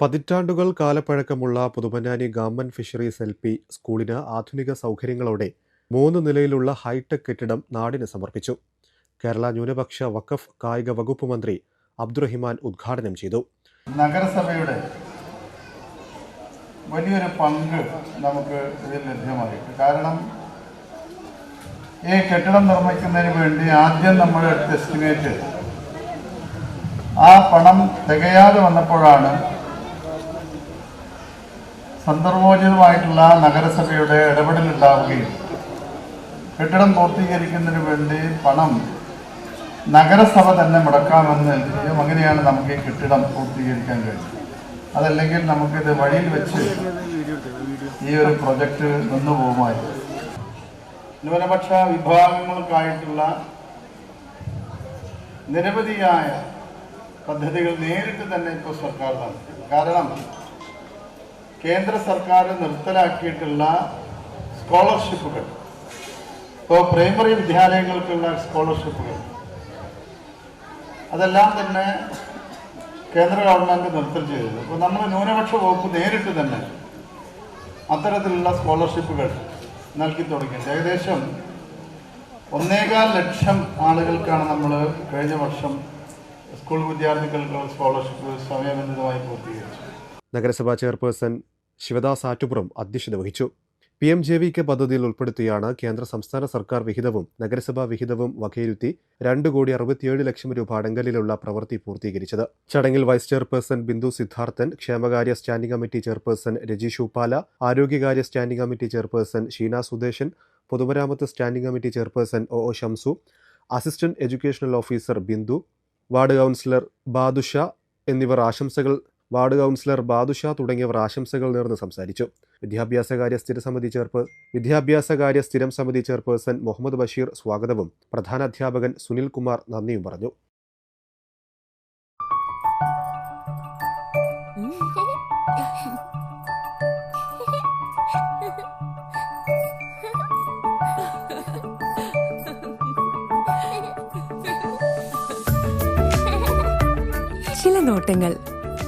പതിറ്റാണ്ടുകൾ കാലപ്പഴക്കമുള്ള Puthumanani government fisheries L P സ്കൂളിന് ആധുനിക സൗകര്യങ്ങളോടെ മൂന്ന് നിലയിലുള്ള ഹൈടെക് കെട്ടിടം നാടിന് സമർപ്പിച്ചു. കേരള ന്യൂനപക്ഷ വഖഫ് കായിക വകുപ്പ് മന്ത്രി അബ്ദുറഹിമാൻ ഉദ്ഘാടനം ചെയ്തു. നഗരസഭയുടെ വലിയൊരു പങ്ക് നമുക്ക് ഇതിൽ ലഭ്യമായിട്ട്. കാരണം ഈ കെട്ടിടം നിർമ്മിക്കുന്നതിന് വേണ്ടി ആദ്യം നമ്മൾ എസ്റ്റിമേറ്റ് ആ പണം തികയാതെ വന്നപ്പോഴാണ് സന്ദർഭോചിതമായിട്ടുള്ള നഗരസഭയുടെ ഇടപെടലുണ്ടാവുകയും കെട്ടിടം പൂർത്തീകരിക്കുന്നതിന് വേണ്ടി പണം നഗരസഭ തന്നെ മുടക്കാമെന്ന് അങ്ങനെയാണ് നമുക്ക് ഈ കെട്ടിടം പൂർത്തീകരിക്കാൻ കഴിയും അതല്ലെങ്കിൽ നമുക്കിത് വഴിയിൽ വെച്ച് ഈ ഒരു പ്രൊജക്റ്റ് നിന്നു പോകുമായിരുന്നു ന്യൂനപക്ഷ വിഭാഗങ്ങൾക്കായിട്ടുള്ള നിരവധിയായ പദ്ധതികൾ നേരിട്ട് തന്നെ ഇപ്പോൾ സർക്കാർ നടത്തി. കാരണം കേന്ദ്ര സർക്കാർ നിർത്തലാക്കിയിട്ടുള്ള സ്കോളർഷിപ്പുകൾ. ഇപ്പോൾ പ്രൈമറി വിദ്യാലയങ്ങൾക്കുള്ള സ്കോളർഷിപ്പുകൾ. അതെല്ലാം തന്നെ കേന്ദ്ര ഗവൺമെന്റ് നിർത്തൽ ചെയ്തത് അപ്പോൾ നമ്മൾ ന്യൂനപക്ഷ വകുപ്പ് നേരിട്ട് തന്നെ അത്തരത്തിലുള്ള സ്കോളർഷിപ്പുകൾ നൽകി തുടങ്ങിയിട്ടുണ്ട്. ഏകദേശം ഒന്നേകാൽ ലക്ഷം ആളുകൾക്കാണ് നമ്മൾ കഴിഞ്ഞ വർഷം സ്കൂൾ വിദ്യാർത്ഥികൾക്കുള്ള സ്കോളർഷിപ്പ് സമയബന്ധിതമായി പൂർത്തീകരിച്ചത്. നഗരസഭാ ചെയർപേഴ്സൺ ശിവദാസ് ആറ്റുപുറം അധ്യക്ഷത വഹിച്ചു. P M J V K പദ്ധതിയിൽ ഉൾപ്പെടുത്തിയാണ് കേന്ദ്ര സംസ്ഥാന സർക്കാർ വിഹിതവും നഗരസഭാ വിഹിതവും വകയിരുത്തി രണ്ട് കോടി അറുപത്തിയേഴ് ലക്ഷം രൂപ അടങ്കലിലുള്ള പ്രവൃത്തി പൂർത്തീകരിച്ചത്. ചടങ്ങിൽ വൈസ് ചെയർപേഴ്സൺ ബിന്ദു സിദ്ധാർത്ഥൻ ക്ഷേമകാര്യ standing committee chairperson Rajeesh Uppala ആരോഗ്യകാര്യ standing committee chairperson Sheena Sudeshan പൊതുമരാമത്ത് standing committee chairperson O O Shamsu assistant educational officer Bindu ward councillor Badusha എന്നിവർ ആശംസകൾ വാർഡ് കൗൺസിലർ ബാദുഷാ തുടങ്ങിയവർ ആശംസകൾ നേർന്ന് സംസാരിച്ചു. വിദ്യാഭ്യാസകാര്യ സ്ഥിരസമിതി ചേർപ്പ് വിദ്യാഭ്യാസകാര്യ സ്ഥിരം സമിതി ചെയർപേഴ്സൺ മുഹമ്മദ് ബഷീർ സ്വാഗതവും പ്രധാനാധ്യാപകൻ സുനിൽ കുമാർ നന്ദിയും പറഞ്ഞു. ചില നോട്ടങ്ങൾ